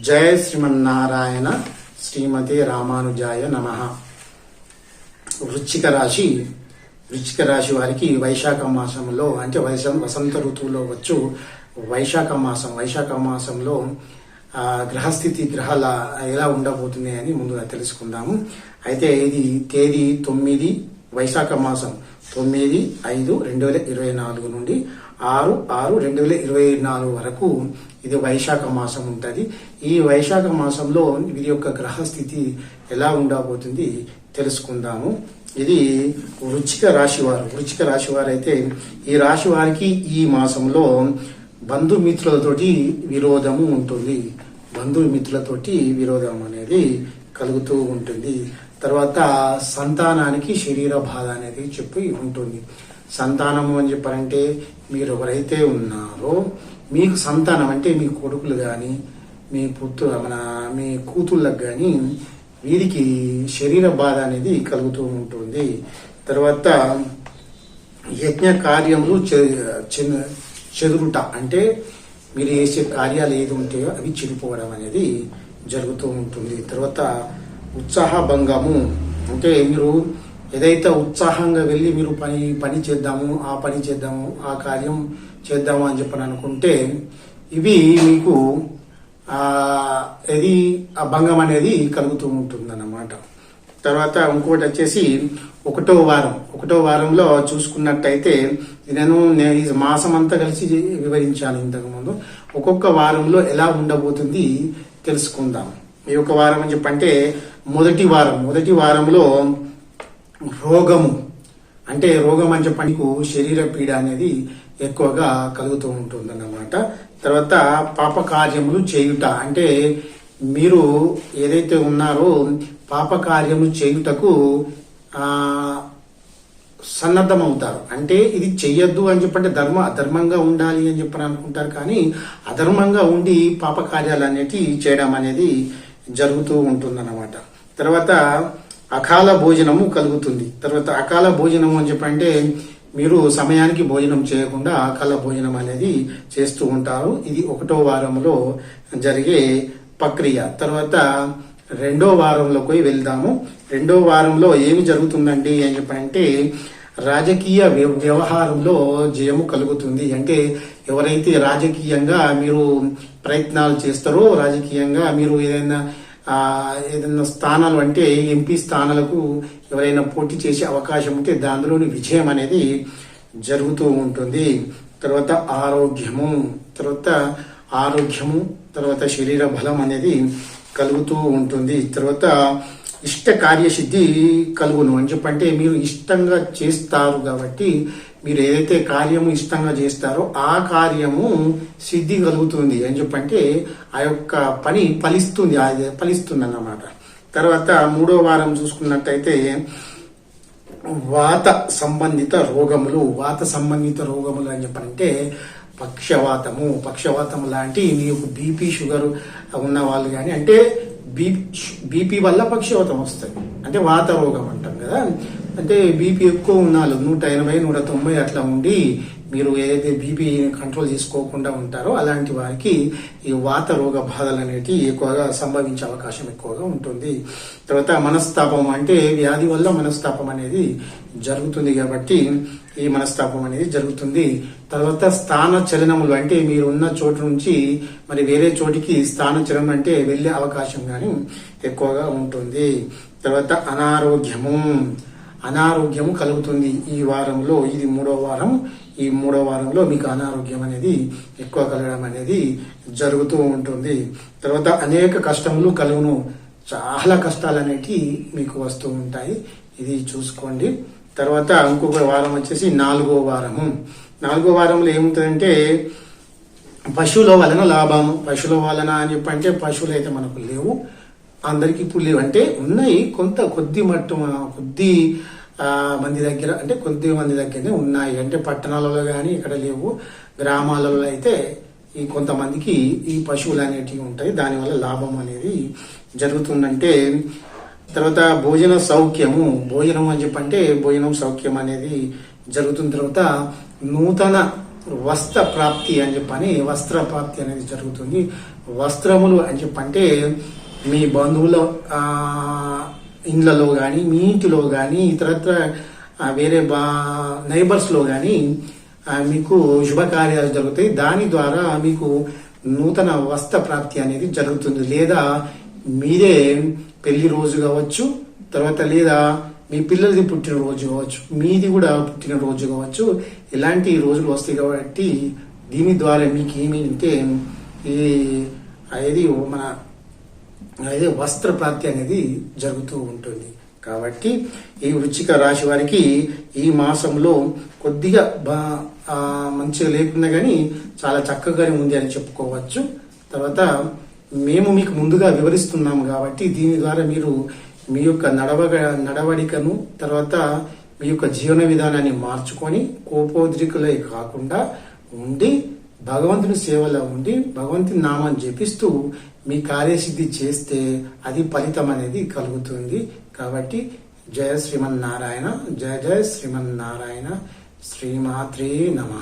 జయ శ్రీమన్నారాయణ శ్రీమతి రామానుజాయ నమ. వృచ్చిక రాశి వృచ్చిక రాశి వారికి వైశాఖ మాసంలో అంటే వైశ వసంత ఋతువులో వచ్చు వైశాఖ మాసం. వైశాఖ మాసంలో గ్రహస్థితి గ్రహాల ఎలా ఉండబోతుంది అని ముందుగా తెలుసుకుందాము. అయితే ఇది తేదీ తొమ్మిది వైశాఖ మాసం. తొమ్మిది ఐదు రెండు వేల ఇరవై నాలుగు నుండి ఆరు ఆరు రెండు వేల ఇరవై నాలుగు వరకు ఇది వైశాఖ మాసం ఉంటుంది. ఈ వైశాఖ మాసంలో వీరి యొక్క గ్రహస్థితి ఎలా ఉండబోతుంది తెలుసుకుందాము. ఇది వృచ్చిక రాశి వారు వృచ్చిక రాశివారు అయితే ఈ రాశి వారికి ఈ మాసంలో బంధుమిత్రులతోటి విరోధము ఉంటుంది. బంధుమిత్రులతోటి విరోధం అనేది కలుగుతూ ఉంటుంది. తర్వాత సంతానానికి శరీర బాధ అనేది చెప్పి ఉంటుంది. సంతానము అని చెప్పారంటే మీరు ఎవరైతే ఉన్నారో మీకు సంతానం అంటే మీ కొడుకులు కానీ మీ పుత్తు మన మీ కూతుళ్ళకు కానీ వీరికి శరీర బాధ అనేది కలుగుతూ ఉంటుంది. తర్వాత యజ్ఞ కార్యములు చెదురుట అంటే మీరు చేసే కార్యాలు ఏది ఉంటాయో అవి చెడిపోవడం అనేది జరుగుతూ ఉంటుంది. తర్వాత ఉత్సాహ భంగము అంటే మీరు ఏదైతే ఉత్సాహంగా వెళ్ళి మీరు పని పని చేద్దాము ఆ పని చేద్దాము ఆ కార్యం చేద్దాము అని చెప్పని అనుకుంటే ఇవి మీకు ఇది ఆ భంగం అనేది కలుగుతూ ఉంటుందన్నమాట. తర్వాత ఇంకోటి వచ్చేసి ఒకటో వారం. ఒకటో వారంలో చూసుకున్నట్టయితే నేను నేను ఈ మాసం అంతా కలిసి వివరించాను ఇంతకు ముందు ఒక్కొక్క వారంలో ఎలా ఉండబోతుంది తెలుసుకుందాం. ఈ యొక్క వారం అని చెప్పంటే మొదటి వారం. మొదటి వారంలో రోగము. అంటే రోగం అని చెప్పి నీకు శరీర పీడ అనేది ఎక్కువగా కలుగుతూ ఉంటుందన్నమాట. తర్వాత పాప కార్యములు చేయుట. అంటే మీరు ఏదైతే ఉన్నారో పాప కార్యము చేయుటకు సన్నద్ధమవుతారు. అంటే ఇది చెయ్యొద్దు అని చెప్పంటే ధర్మ అధర్మంగా ఉండాలి అని చెప్పని అనుకుంటారు కానీ అధర్మంగా ఉండి పాప కార్యాలు అనేటివి చేయడం అనేది జరుగుతూ ఉంటుందన్నమాట. తర్వాత అకాల భోజనము కలుగుతుంది. తర్వాత అకాల భోజనము అని చెప్పంటే మీరు సమయానికి భోజనం చేయకుండా అకాల భోజనం అనేది చేస్తూ ఉంటారు. ఇది ఒకటో వారంలో జరిగే ప్రక్రియ. తర్వాత రెండో వారంలోకి వెళ్దాము. రెండో వారంలో ఏమి జరుగుతుందండి అని చెప్పంటే రాజకీయ వ్య- వ్యవహారంలో జయము కలుగుతుంది. అంటే ఎవరైతే రాజకీయంగా మీరు ప్రయత్నాలు చేస్తారో రాజకీయంగా మీరు ఏదైనా ఏదైనా స్థానాలు అంటే ఎంపీ స్థానాలకు ఎవరైనా పోటీ చేసే అవకాశం ఉంటే దానిలోని విజయం అనేది జరుగుతూ ఉంటుంది. తర్వాత ఆరోగ్యము తర్వాత ఆరోగ్యము తర్వాత శరీర బలం అనేది కలుగుతూ ఉంటుంది. తర్వాత ఇష్ట కార్యసిద్ధి కలుగును. అని చెప్పంటే మీరు ఇష్టంగా చేస్తారు కాబట్టి మీరు ఏదైతే కార్యము ఇష్టంగా చేస్తారో ఆ కార్యము సిద్ధి కలుగుతుంది. అని చెప్పంటే ఆ యొక్క పని ఫలిస్తుంది ఫలిస్తుంది అన్నమాట తర్వాత మూడో వారం చూసుకున్నట్టయితే వాత సంబంధిత రోగములు వాత సంబంధిత రోగములు అని చెప్పంటే పక్షవాతము పక్షవాతము లాంటి మీకు బీపీ షుగర్ ఉన్న వాళ్ళు కానీ అంటే బీపీ వల్ల పక్షవాతం వస్తుంది. అంటే వాత రోగం అంటాం కదా. అంటే బీపీ ఎక్కువ ఉన్నాళ్ళు నూట ఎనభై నూట తొంభై అట్లా ఉండి మీరు ఏదైతే బీపీ కంట్రోల్ చేసుకోకుండా ఉంటారో అలాంటి వారికి ఈ వాత రోగ బాధలు అనేటివి ఎక్కువగా సంభవించే అవకాశం ఎక్కువగా ఉంటుంది. తర్వాత మనస్తాపం అంటే వ్యాధి వల్ల మనస్తాపం అనేది జరుగుతుంది కాబట్టి ఈ మనస్తాపం అనేది జరుగుతుంది. తర్వాత స్థాన చలనములు అంటే మీరు ఉన్న చోటు నుంచి మరి వేరే చోటికి స్థాన చలనం అంటే వెళ్ళే అవకాశం కానీ ఎక్కువగా ఉంటుంది. తర్వాత అనారోగ్యము. అనారోగ్యము కలుగుతుంది ఈ వారంలో ఇది మూడో వారం. ఈ మూడో వారంలో మీకు అనారోగ్యం అనేది ఎక్కువ కలగడం అనేది జరుగుతూ ఉంటుంది. తర్వాత అనేక కష్టములు కలుగును. చాలా కష్టాలు అనేటివి మీకు వస్తూ ఉంటాయి. ఇది చూసుకోండి. తర్వాత ఇంకొక వారం వచ్చేసి నాలుగో వారము. నాలుగో వారంలో ఏముంటుందంటే పశువుల వలన లాభం పశువుల వలన అని చెప్పంటే పశువులు అయితే మనకు లేవు. అందరికీ ఇప్పుడు లేవు. అంటే ఉన్నాయి కొంత కొద్ది మట్టు కొద్ది మంది దగ్గర అంటే కొద్ది మంది దగ్గరనే ఉన్నాయి. అంటే పట్టణాలలో కానీ ఇక్కడ లేవు. గ్రామాలలో అయితే ఈ కొంతమందికి ఈ పశువులు అనేటివి ఉంటాయి. దానివల్ల లాభం అనేది జరుగుతుందంటే తర్వాత భోజన సౌఖ్యము. భోజనం అని చెప్పంటే భోజనం సౌఖ్యం అనేది జరుగుతున్న తర్వాత నూతన వస్త్ర ప్రాప్తి అని చెప్పని వస్త్ర ప్రాప్తి అనేది జరుగుతుంది. వస్త్రములు అని చెప్పంటే మీ బంధువుల ఇండ్లలో కానీ మీ ఇంటిలో కానీ ఇతరత్ర వేరే బా నైబర్స్లో కానీ మీకు శుభకార్యాలు జరుగుతాయి. దాని ద్వారా మీకు నూతన వస్త్ర ప్రాప్తి అనేది జరుగుతుంది. లేదా మీరే పెళ్ళి రోజు కావచ్చు తర్వాత లేదా మీ పిల్లలది పుట్టినరోజు కావచ్చు మీది కూడా పుట్టినరోజు కావచ్చు ఇలాంటి రోజులు వస్తాయి కాబట్టి దీని ద్వారా మీకు ఏమి అంటే ఈ అనేది మన అదే వస్త్ర ప్రాప్తి అనేది జరుగుతూ ఉంటుంది. కాబట్టి ఈ వృచ్చిక రాశి వారికి ఈ మాసంలో కొద్దిగా బా మంచిగా లేకున్నా కానీ చాలా చక్కగానే ఉంది అని చెప్పుకోవచ్చు. తర్వాత మేము మీకు ముందుగా వివరిస్తున్నాము కాబట్టి దీని ద్వారా మీరు మీ యొక్క నడవగ నడవడికను తర్వాత మీ యొక్క జీవన విధానాన్ని మార్చుకొని కోపోద్రికులే కాకుండా ఉండి భగవంతుని సేవలో ఉండి భగవంతుని నామాన్ని జపిస్తూ మీ కార్యసిద్ధి చేస్తే అది ఫలితం అనేది కలుగుతుంది. కాబట్టి జయ శ్రీమన్నారాయణ జయ జయ శ్రీమన్నారాయణ శ్రీమాత్రే నమ.